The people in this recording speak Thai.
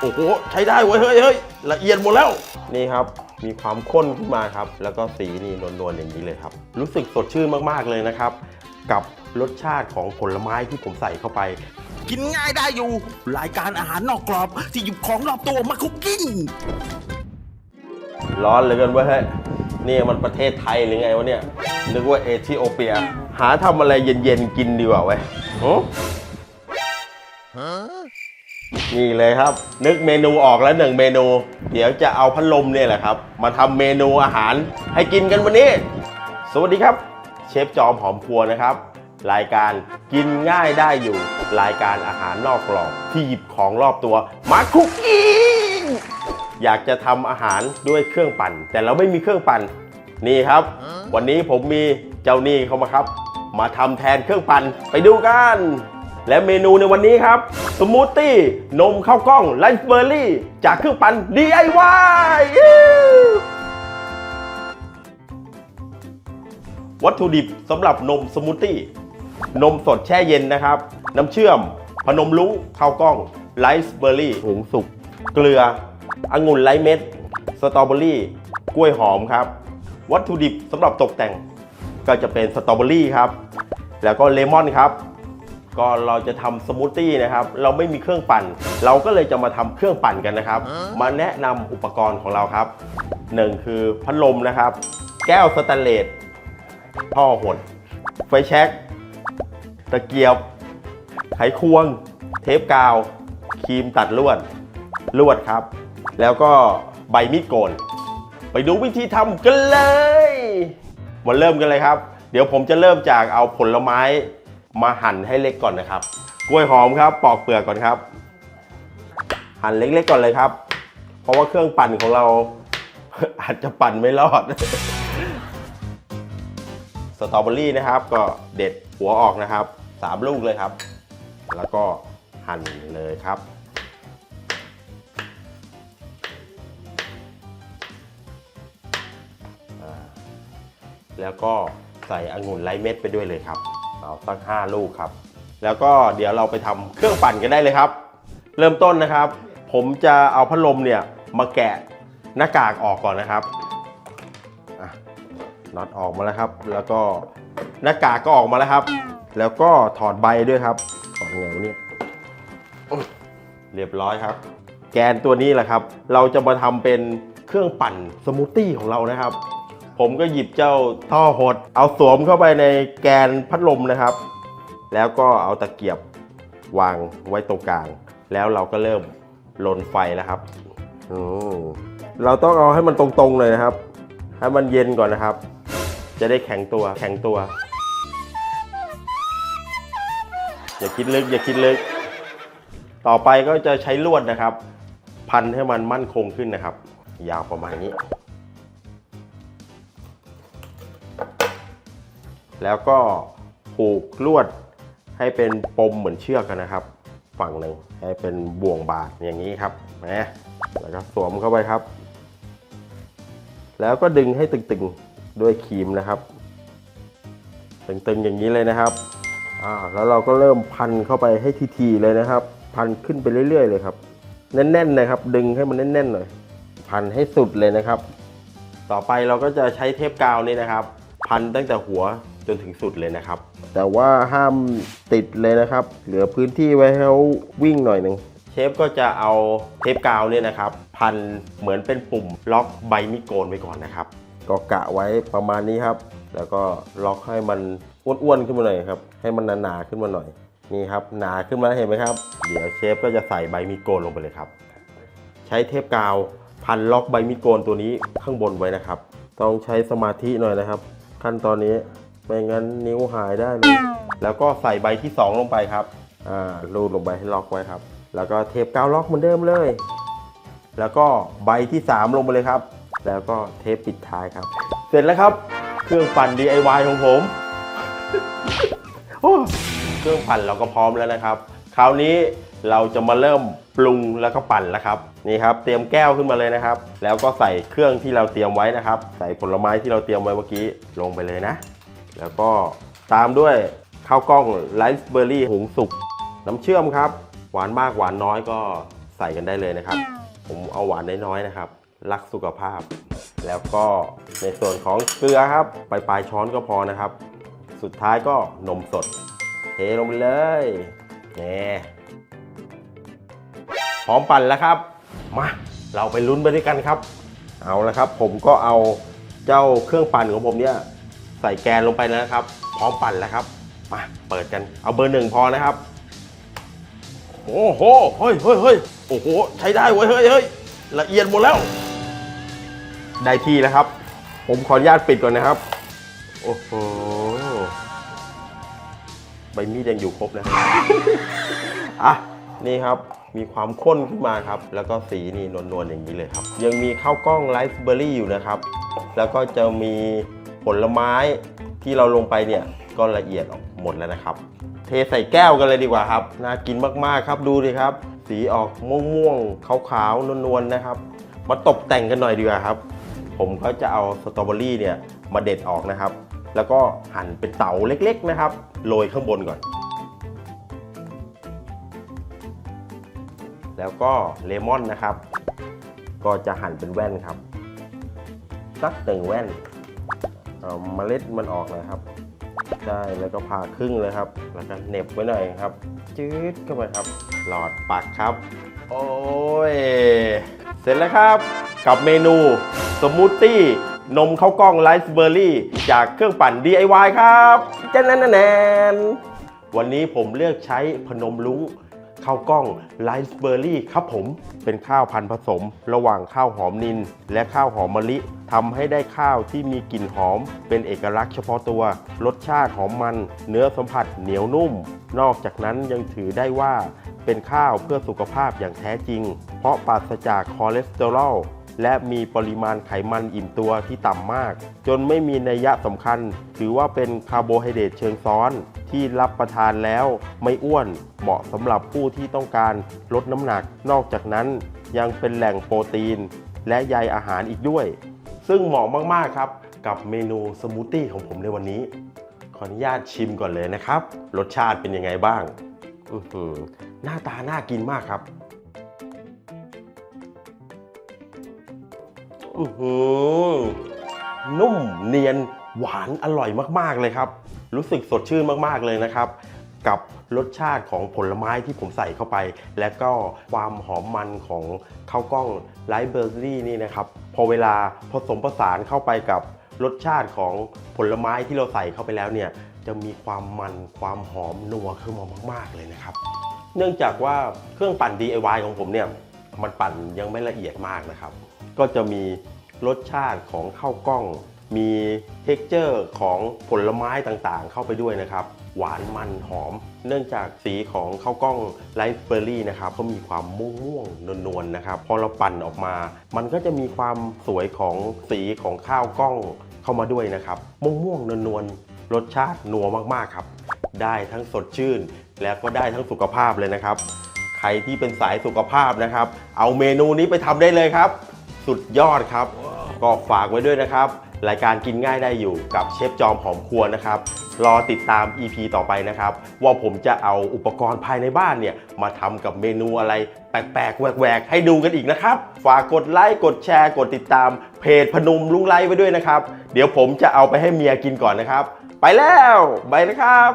โอ้โหใช้ได้เว้ยเฮ้ยเฮ้ยละเอียดหมดแล้วนี่ครับ มีความข้นขึ้นมาครับ แล้วก็สีนี่นวลๆอย่างนี้เลยครับ รู้สึกสดชื่นมากๆเลยนะครับ กับรสชาติของผลไม้ที่ผมใส่เข้าไป กินง่ายได้อยู่ รายการอาหารนอกกรอบที่หยิบของรอบตัวมาคุกกิ้งร้อนเหลือเกินเว้ยเฮ้ยนี่มันประเทศไทยหรือไงวะเนี่ยนึกว่าเอธิโอเปีย หาทำอะไรเย็นๆกินดีกว่าเว้ยหึ นี่เลยครับ นึกเมนูออกแล้วหนึ่งเมนู เดี๋ยวจะเอาพัดลมเนี่ยแหละครับ มาทำเมนูอาหารให้กินกันวันนี้ สวัสดีครับ เชฟจอมหอมครัวนะครับ รายการกินง่ายได้อยู่ รายการอาหารนอกกรอบที่หยิบของรอบตัวมาคุกกิ้งอยากจะทำอาหารด้วยเครื่องปั่น แต่เราไม่มีเครื่องปั่นนี่ครับ วันนี้ผมมีเจ้านี่เข้ามาครับ มาทำแทนเครื่องปั่นไปดูกัน และเมนูในวันนี้ครับสมูทตี้นมข้าวกล้องไลฟ์เบอร์รี่ จากเครื่องปั่น DIY วัตถุดิบสำหรับนมสมูทตี้ นมสดแช่เย็นนะครับ น้ำเชื่อม พนมรุ้งข้าวกล้องไลฟ์เบอร์รี่หุงสุก เกลือองุ่นไร้เม็ด สตรอเบอรี่ กล้วยหอมครับ วัตถุดิบสำหรับตกแต่งก็จะเป็นสตรอเบอรี่ครับ แล้วก็เลมอนครับ ก็เราจะทำสมูทตี้นะครับ เราไม่มีเครื่องปั่น เราก็เลยจะมาทำเครื่องปั่นกันนะครับ มาแนะนำอุปกรณ์ของเราครับหนึ่งคือพัดลมนะครับ แก้วสแตนเลสท่อหด ไฟแช็กตะเกียบ ไขควง เทปกาว ครีมตัดลวด ลวดครับ แล้วก็ใบมีดโกน ไปดูวิธีทำกันเลย มาเริ่มกันเลยครับ เดี๋ยวผมจะเริ่มจากเอาผลไม้ มาหั่นให้เล็กก่อนนะครับ กล้วยหอมครับ ปอกเปลือกก่อนครับ หั่นเล็กๆก่อนเลยครับ เพราะว่าเครื่องปั่นของเรา อาจจะปั่นไม่รอด สตรอเบอรี่นะครับ ก็เด็ดหัวออกนะครับสามลูกเลยครับ แล้วก็หั่นเลยครับแล้วก็ใส่องุ่นไร้เม็ดไปด้วยเลยครับ เอาตั้ง5ลูกครับ แล้วก็เดี๋ยวเราไปทำเครื่องปั่นกันได้เลยครับ เริ่มต้นนะครับ ผมจะเอาพัดลมเนี่ยมาแกะหน้ากากออกก่อนนะครับอะน็อตออกมาแล้วครับ แล้วก็หน้ากากก็ออกมาแล้วครับ แล้วก็ถอดใบด้วยครับถอดไงวะเนี่ยอุ๊ยเรียบร้อยครับ แกนตัวนี้แหละครับ เราจะมาทำเป็นเครื่องปั่นสมูทตี้ของเรานะครับ ผมก็หยิบเจ้าท่อหด เอาสวมเข้าไปในแกนพัดลมนะครับ แล้วก็เอาตะเกียบวางไว้ตรงกลาง แล้วเราก็เริ่มลนไฟแล้วครับเราต้องเอาให้มันตรงๆเลยนะครับ ให้มันเย็นก่อนนะครับ จะได้แข็งตัวแข็งตัว อย่าคิดลึกอย่าคิดลึก ต่อไปก็จะใช้ลวดนะครับ พันให้มันมั่นคงขึ้นนะครับ ยาวประมาณนี้ แล้วก็ผูกลวดให้เป็นปมเหมือนเชือกกันนะครับ ฝั่งหนึ่งให้เป็นบ่วงบาดอย่างนี้ครับนะแล้วก็สวมเข้าไปครับ แล้วก็ดึงให้ตึงๆด้วยครีมนะครับ ตึงๆอย่างนี้เลยนะครับอ่าแล้วเราก็เริ่มพันเข้าไปให้ทีๆเลยนะครับ พันขึ้นไปเรื่อย ๆ เลยครับ แน่นๆนะครับ ดึงให้มันแน่นๆหน่อยพันให้สุดเลยนะครับ ต่อไปเราก็จะใช้เทปกาวนี่นะครับ พันตั้งแต่หัว จนถึงสุดเลยนะครับ แต่ว่าห้ามติดเลยนะครับ เหลือพื้นที่ไว้ให้เขาวิ่งหน่อยหนึ่งเชฟก็จะเอาเทปกาวเนี่ยนะครับ พันเหมือนเป็นปุ่มล็อกใบมีดโกนไว้ก่อนนะครับ ก็กะไว้ประมาณนี้ครับ แล้วก็ล็อกให้มันอ้วนๆขึ้นมาหน่อยครับ ให้มันหนาๆขึ้นมาหน่อยนี่ครับหนาขึ้นมาแล้วเห็นไหมครับ เดี๋ยวเชฟก็จะใส่ใบมีดโกนลงไปเลยครับ ใช้เทปกาวพันล็อกใบมีดโกนตัวนี้ข้างบนไว้นะครับ ต้องใช้สมาธิหน่อยนะครับ ขั้นตอนนี้ ไม่งั้นนิ้วหายได้เลย แล้วก็ใส่ใบที่ 2 ลงไปครับ อ่ารูดลงไปให้ล็อกไว้ครับ แล้วก็เทปกาวล็อกเหมือนเดิมเลย แล้วก็ใบที่ 3 ลงไปเลยครับ แล้วก็เทปปิดท้ายครับ เสร็จแล้วครับ เครื่องปั่น DIY ของผมเครื่องปั่นเราก็พร้อมแล้วนะครับ คราวนี้เราจะมาเริ่มปรุงแล้วก็ปั่นแล้วครับนี่ครับ เตรียมแก้วขึ้นมาเลยนะครับ แล้วก็ใส่เครื่องที่เราเตรียมไว้นะครับ ใส่ผลไม้ที่เราเตรียมไว้เมื่อกี้ลงไปเลยนะ แล้วก็ตามด้วยข้าวกล้องไลฟ์เบอร์รี่หุงสุก น้ำเชื่อมครับ หวานมากหวานน้อยก็ใส่กันได้เลยนะครับ ผมเอาหวานน้อยๆนะครับ รักสุขภาพ แล้วก็ในส่วนของเกลือครับปลายๆช้อนก็พอนะครับ สุดท้ายก็นมสด เทลงไปเลยนี่พร้อมปั่นแล้วครับ มาเราไปลุ้นไปด้วยกันครับ เอาละครับ ผมก็เอาเจ้าเครื่องปั่นของผมเนี่ย ใส่แกนลงไปแล้วนะครับ พร้อมปั่นแล้วครับ มาเปิดกัน เอาเบอร์หนึ่งพอนะครับ โอ้โห เฮ้ยเฮ้ยเฮ้ยโอ้โห ใช้ได้เว้ย เฮ้ยเฮ้ยละเอียดหมดแล้ว ได้ที่แล้วครับ ผมขออนุญาตปิดก่อนนะครับ โอ้โห ใบมีดยังอยู่ครบนะ อะ นี่ครับมีความข้นขึ้นมาครับ แล้วก็สีนี่นวลๆอย่างนี้เลยครับ ยังมีข้าวกล้องไรซ์เบอร์รี่อยู่นะครับ แล้วก็จะมี ลไม้ที่เราลงไปเนี่ยก็ละเอียดออกหมดแล้วนะครับ เทใส่แก้วกันเลยดีกว่าครับ น่ากินมากๆครับดูดิครับ สีออกม่วงๆขาวๆนวลๆนะครับ มาตกแต่งกันหน่อยดีกว่าครับ ผมก็จะเอาสตรอเบอรี่เนี่ยมาเด็ดออกนะครับ แล้วก็หั่นเป็นเต๋าเล็กๆนะครับโรยข้างบนก่อน แล้วก็เลมอนนะครับ ก็จะหั่นเป็นแว่นครับสักหนึ่งแว่น เอาเมล็ดมันออกนะครับใช่แล้วก็ผ่าครึ่งเลยครับ แล้วก็เหน็บไว้หน่อยครับ จืดเข้าไปครับ หลอดปักครับ โอ้ย เสร็จแล้วครับ กับเมนูสมูทตี้นมข้าวกล้องไรซ์เบอร์รี่ จากเครื่องปั่น DIY ครับจ้าแนนแนนวันนี้ผมเลือกใช้พนมลุงข้าวกล้องไรซ์เบอร์รี่ครับผมเป็นข้าวพันธุ์ผสม ระหว่างข้าวหอมนิน และข้าวหอมมะลิ ทำให้ได้ข้าวที่มีกลิ่นหอม เป็นเอกลักษณ์เฉพาะตัว รสชาติหอมมัน เนื้อสัมผัสเหนียวนุ่ม นอกจากนั้นยังถือได้ว่า เป็นข้าวเพื่อสุขภาพอย่างแท้จริง เพราะปราศจากคอเลสเตอรอลและมีปริมาณไขมันอิ่มตัวที่ต่ำมาก จนไม่มีนัยยะสำคัญ ถือว่าเป็นคาร์โบไฮเดรตเชิงซ้อน ที่รับประทานแล้วไม่อ้วนเหมาะสำหรับผู้ที่ต้องการลดน้ำหนัก นอกจากนั้นยังเป็นแหล่งโปรตีน และใยอาหารอีกด้วย ซึ่งเหมาะมากๆครับ กับเมนูสมูทตี้ของผมในวันนี้ ขออนุญาตชิมก่อนเลยนะครับ รสชาติเป็นยังไงบ้างอื้อหือหน้าตาน่ากินมากครับอื้อหือนุ่มเนียนหวานอร่อยมากๆเลยครับ รู้สึกสดชื่นมากๆเลยนะครับ กับรสชาติของผลไม้ที่ผมใส่เข้าไป และก็ความหอมมันของข้าวกล้องไลท์เบอร์รี่นี่นะครับ พอเวลาผสมผสานเข้าไปกับรสชาติของผลไม้ที่เราใส่เข้าไปแล้วเนี่ยจะมีความมันความหอมนัวขึ้นมามาก ๆ เลยนะครับ เนื่องจากว่าเครื่องปั่น DIY ของผมเนี่ยมันปั่นยังไม่ละเอียดมากนะครับ ก็จะมีรสชาติของข้าวกล้อง มีเท็กเจอร์ของผลไม้ต่างๆ เข้าไปด้วยนะครับ หวานมันหอม เนื่องจากสีของข้าวกล้องไลฟ์เบอร์รี่นะครับก็มีความม่วงม่วงๆนวลๆนะครับพอเราปั่นออกมา มันก็จะมีความสวยของสีของข้าวกล้องเข้ามาด้วยนะครับม่วงม่วงๆนวลๆรสชาตินัวมากๆครับ ได้ทั้งสดชื่น และก็ได้ทั้งสุขภาพเลยนะครับ ใครที่เป็นสายสุขภาพนะครับ เอาเมนูนี้ไปทำได้เลยครับ สุดยอดครับ ก็ฝากไว้ด้วยนะครับ รายการกินง่ายได้อยู่กับเชฟจอมหอมครัวนะครับ รอติดตาม EP ต่อไปนะครับ ว่าผมจะเอาอุปกรณ์ภายในบ้านเนี่ย มาทำกับเมนูอะไร แปลกๆ แหวกๆ ให้ดูกันอีกนะครับ ฝากกดไลค์ กดแชร์ กดติดตามเพจพนมลุงไลฟ์ไว้ด้วยนะครับ เดี๋ยวผมจะเอาไปให้เมียกินก่อนนะครับ ไปแล้ว ไปนะครับ